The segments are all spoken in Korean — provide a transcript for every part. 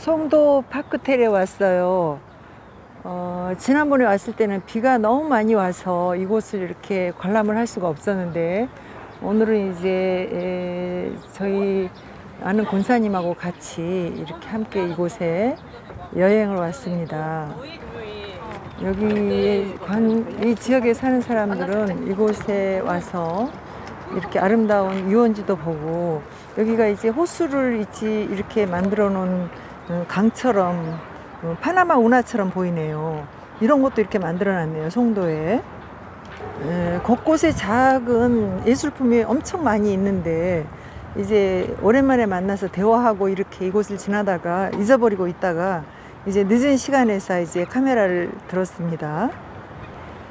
송도 파크텔에 왔어요. 어, 지난번에 왔을 때는 비가 너무 많이 와서 이곳을 이렇게 관람을 할 수가 없었는데 오늘은 이제 에, 저희 아는 권사님하고 같이 이렇게 함께 이곳에 여행을 왔습니다. 여기 관, 이 지역에 사는 사람들은 이곳에 와서 이렇게 아름다운 유원지도 보고 여기가 이제 호수를 있지 이렇게 만들어 놓은 음, 강처럼 음, 파나마 운하처럼 보이네요. 이런 것도 이렇게 만들어 놨네요. 송도에. 에, 곳곳에 작은 예술품이 엄청 많이 있는데 이제 오랜만에 만나서 대화하고 이렇게 이곳을 지나다가 잊어버리고 있다가 이제 늦은 시간에서 이제 카메라를 들었습니다.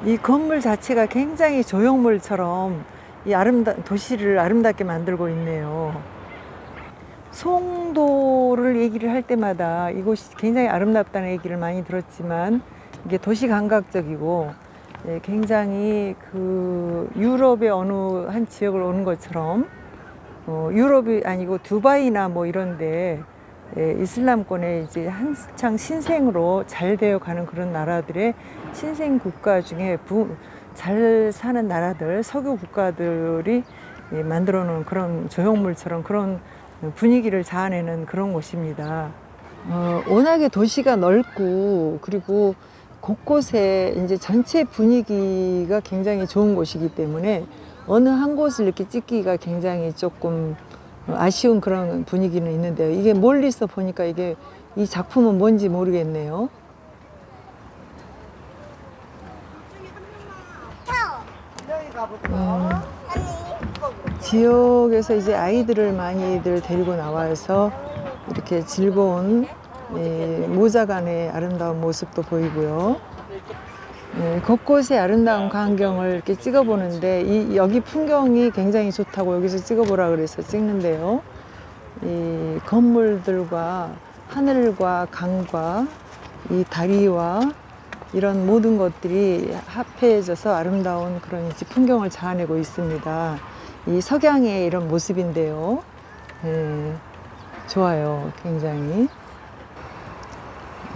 이 건물 자체가 굉장히 조형물처럼 이 아름다 도시를 아름답게 만들고 있네요. 송도를 얘기를 할 때마다 이곳이 굉장히 아름답다는 얘기를 많이 들었지만 이게 도시 감각적이고 예, 굉장히 그 유럽의 어느 한 지역을 오는 것처럼 어, 유럽이 아니고 두바이나 뭐 이런데 예, 이슬람권에 이제 한창 신생으로 잘 되어 가는 그런 나라들의 신생 국가 중에 부, 잘 사는 나라들 석유 국가들이 예, 만들어 놓은 그런 조형물처럼 그런 분위기를 자아내는 그런 곳입니다. 어, 워낙에 도시가 넓고 그리고 곳곳에 이제 전체 분위기가 굉장히 좋은 곳이기 때문에 어느 한 곳을 이렇게 찍기가 굉장히 조금 아쉬운 그런 분위기는 있는데요. 이게 멀리서 보니까 이게 이 작품은 뭔지 모르겠네요. 음, 지역에서 이제 아이들을 많이들 데리고 나와서 이렇게 즐거운 예, 모자간의 아름다운 모습도 보이고요. 예, 곳곳에 아름다운 광경을 이렇게 찍어보는데 이, 여기 풍경이 굉장히 좋다고 여기서 찍어보라 그래서 찍는데요. 이 건물들과 하늘과 강과 이 다리와 이런 모든 것들이 합해져서 아름다운 그런 풍경을 자아내고 있습니다. 이 석양의 이런 모습인데요. 예, 좋아요, 굉장히.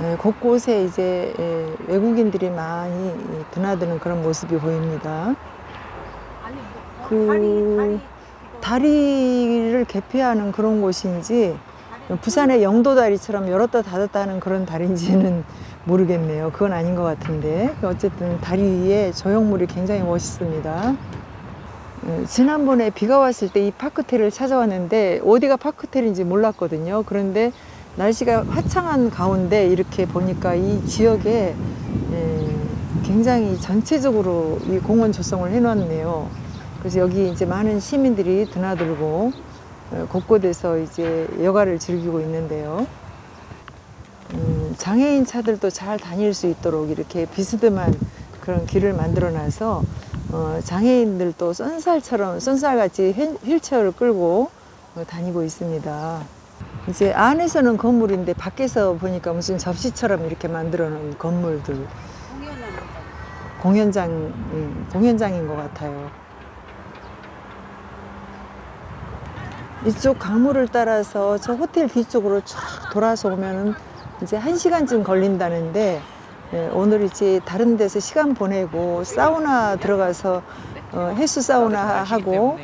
예, 곳곳에 이제 예, 외국인들이 많이 드나드는 그런 모습이 보입니다. 그 다리를 개폐하는 그런 곳인지 부산의 영도다리처럼 열었다 닫았다 하는 그런 다리인지는 모르겠네요. 그건 아닌 것 같은데 어쨌든 다리 위에 조형물이 굉장히 멋있습니다. 음, 지난번에 비가 왔을 때 이 파크텔을 찾아왔는데 어디가 파크텔인지 몰랐거든요. 그런데 날씨가 화창한 가운데 이렇게 보니까 이 지역에 예, 굉장히 전체적으로 이 공원 조성을 해놨네요. 그래서 여기 이제 많은 시민들이 드나들고 어, 곳곳에서 이제 여가를 즐기고 있는데요. 음, 장애인 차들도 잘 다닐 수 있도록 이렇게 비스듬한 그런 길을 만들어 놔서 어, 장애인들도 쏜살처럼 쏜살같이 휠- 휠체어를 끌고 어, 다니고 있습니다. 이제 안에서는 건물인데 밖에서 보니까 무슨 접시처럼 이렇게 만들어 놓은 건물들 공연장 음, 공연장인 것 같아요. 이쪽 강물을 따라서 저 호텔 뒤쪽으로 쫙 돌아서 오면은 이제 한 시간쯤 걸린다는데 예, 오늘 이제 다른 데서 시간 보내고 사우나 들어가서 어, 헬스 사우나 하고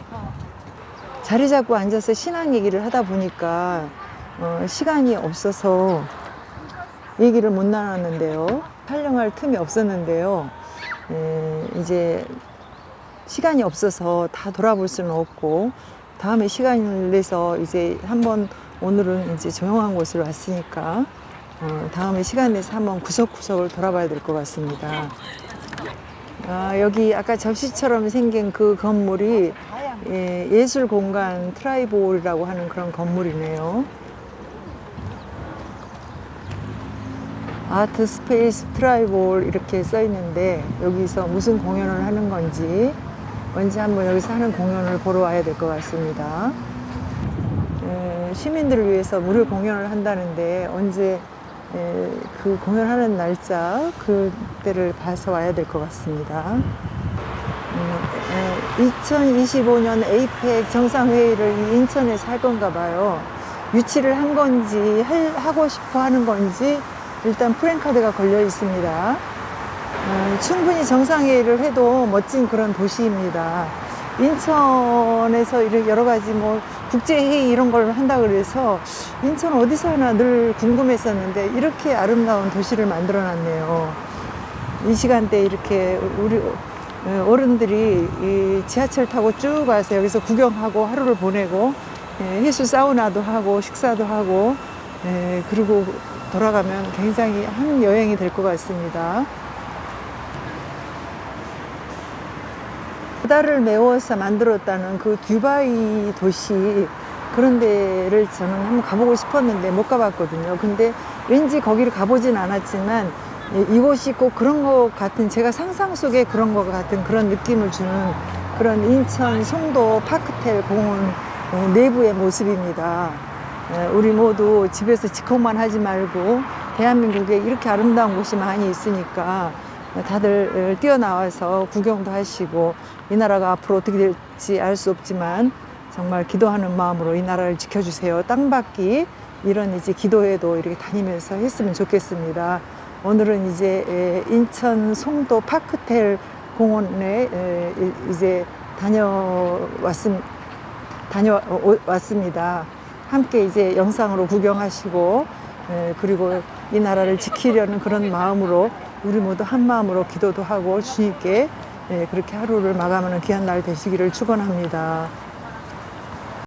자리 잡고 앉아서 신앙 얘기를 하다 보니까 어, 시간이 없어서 얘기를 못 나눴는데요. 촬영할 틈이 없었는데요. 에, 이제 시간이 없어서 다 돌아볼 수는 없고 다음에 시간을 내서 이제 한번 오늘은 이제 조용한 곳을 왔으니까 어, 다음에 시간 내서 한번 구석구석을 돌아봐야 될 것 같습니다. 아, 여기 아까 접시처럼 생긴 그 건물이 예, 예술 공간 트라이볼이라고 하는 그런 건물이네요. 아트 스페이스 트라이볼 이렇게 써 있는데 여기서 무슨 공연을 하는 건지 언제 한번 여기서 하는 공연을 보러 와야 될 것 같습니다. 에, 시민들을 위해서 무료 공연을 한다는데 언제 에, 그 공연하는 날짜 그때를 봐서 와야 될 것 같습니다. 음, 에, 2025년 에이펙 정상회의를 이 인천에서 할 건가 봐요. 유치를 한 건지 할- 하고 싶어 하는 건지 일단 프랜카드가 걸려 있습니다. 어, 충분히 정상회의를 해도 멋진 그런 도시입니다. 인천에서 여러 가지 뭐 국제회의 이런 걸 한다 그래서 인천 어디서 하나 늘 궁금했었는데 이렇게 아름다운 도시를 만들어 놨네요. 이 시간대에 이렇게 우리 어, 어른들이 이 지하철 타고 쭉 와서 여기서 구경하고 하루를 보내고 예, 해수 사우나도 하고 식사도 하고 예, 그리고 돌아가면 굉장히 한 여행이 될 것 같습니다. 바다를 메워서 만들었다는 그 듀바이 도시 그런 데를 저는 한번 가보고 싶었는데 못 가봤거든요. 근데 왠지 거기를 가보진 않았지만 이- 이곳이 꼭 그런 것 같은 제가 상상 속에 그런 것 같은 그런 느낌을 주는 그런 인천 송도 파크텔 공원 어, 내부의 모습입니다. 예, 우리 모두 집에서 직콕만 하지 말고 대한민국에 이렇게 아름다운 곳이 많이 있으니까 다들 어, 뛰어나와서 구경도 하시고 이 나라가 앞으로 어떻게 될지 알 수 없지만 정말 기도하는 마음으로 이 나라를 지켜주세요. 땅받기 이런 이제 기도회도 이렇게 다니면서 했으면 좋겠습니다. 오늘은 이제 에, 인천 송도 파크텔 공원에 이제 다녀왔음 다녀왔습니다. 함께 이제 영상으로 구경하시고 에, 그리고 이 나라를 지키려는 그런 마음으로 우리 모두 한 마음으로 기도도 하고 주님께 예, 그렇게 하루를 마감하는 귀한 날 되시기를 축원합니다.